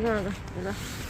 나가 나가 나가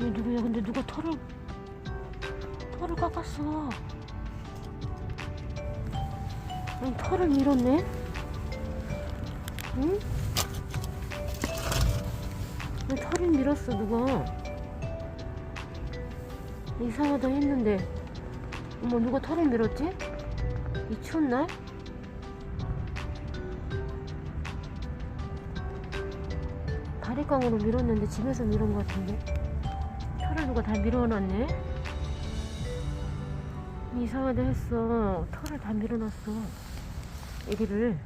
이거 누구야 근데 누가 털을 털을 깎았어 아니 털을 밀었네 응? 왜 털을 밀었어 누가 이상하다 했는데 어머 누가 털을 밀었지? 이 추운 날? 다리깡으로 밀었는데 집에서 밀은 것 같은데 털을 누가 다 밀어놨네? 이상하다 했어. 털을 다 밀어놨어. 애기를.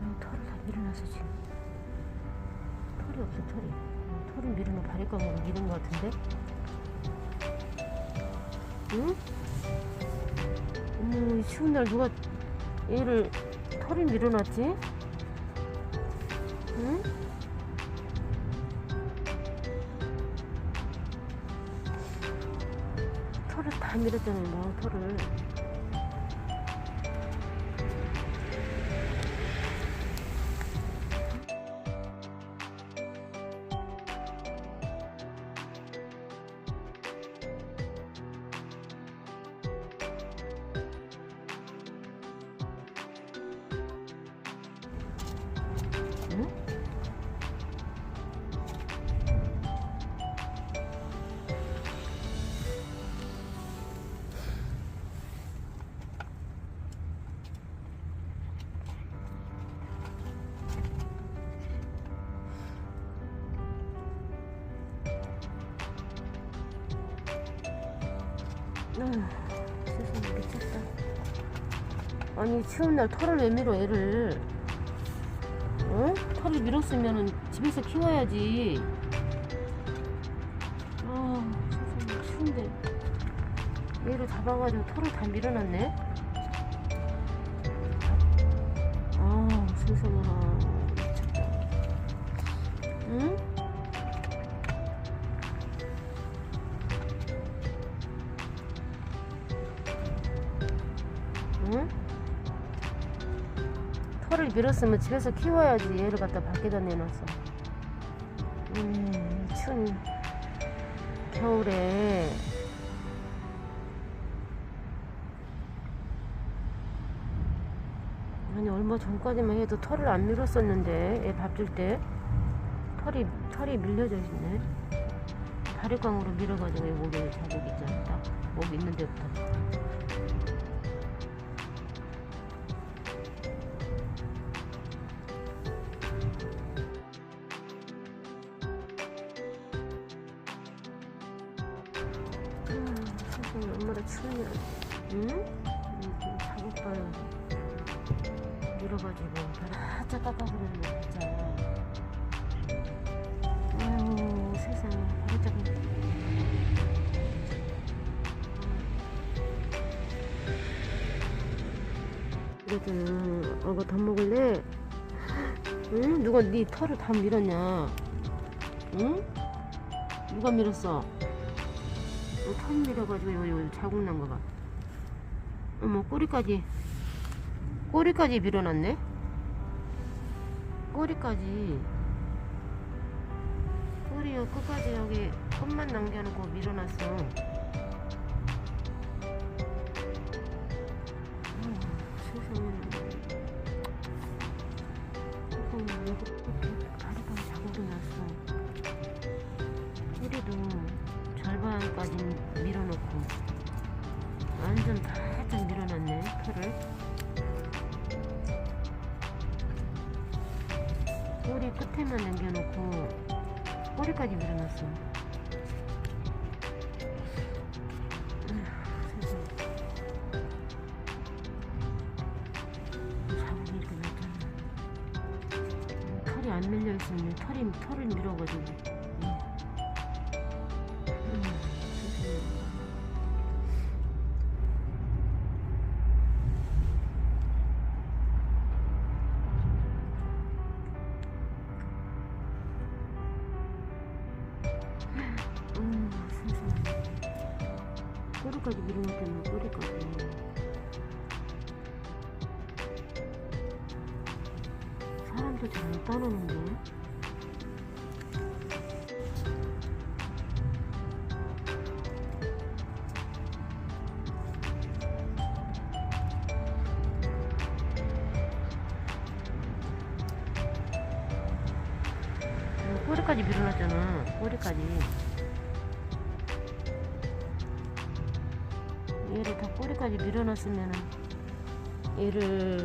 아, 털을 다 밀어놨어, 지금. 털이 없어, 털이. 어, 털을 밀으면 바리깡으로 밀은 것 같은데? 응? 어머, 이 추운 날 누가 얘를 털을 밀어놨지? 응? 털을 다 밀었잖아요, 뭐, 털을. 세상에 미쳤다. 아니 추운 날 털을 왜 밀어 애를? 어? 털을 밀었으면은 집에서 키워야지. 아 세상에 추운데 얘를 잡아가지고 털을 다 밀어놨네. 응? 털을 밀었으면 집에서 키워야지 얘를 갖다 밖에다 내놨어. 음, 추운 겨울에 아니 얼마 전까지만 해도 털을 안 밀었었는데 애 밥 줄 때 털이 털이 밀려져 있네. 다리깡으로 밀어가지고 이 목에 자국 있잖아. 딱 목 있는 데부터. 세상에 얼마나 추우냐. 응? 자국 봐요. 밀어가지고 바짝 깎아버렸네, 진짜. 아유, 세상에. 바짝. 그래도, 어거 더 먹을래? 응? 누가 네 털을 다 밀었냐? 응? 누가 밀었어? 어, 털 밀어가지고 요, 요 자국 난 거 봐. 어머 꼬리까지 꼬리까지 밀어놨네. 꼬리까지 꼬리 요 끝까지 여기 끝만 남겨놓고 밀어놨어. 완전 바짝 밀어놨네 털을. 꼬리 끝에만 남겨놓고 꼬리까지 났잖아. 음, 털이 안 밀려 있었네. 털이 털을 밀어가지고. 꼬리까지 밀어놨잖아, 꼬리까지. 사람도 잘? 음, 꼬리까지 밀어놨잖아, 꼬리까지. 꼬리까지 밀어놨으면은 얘를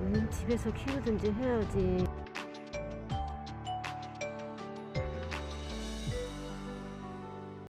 음, 집에서 키우든지 해야지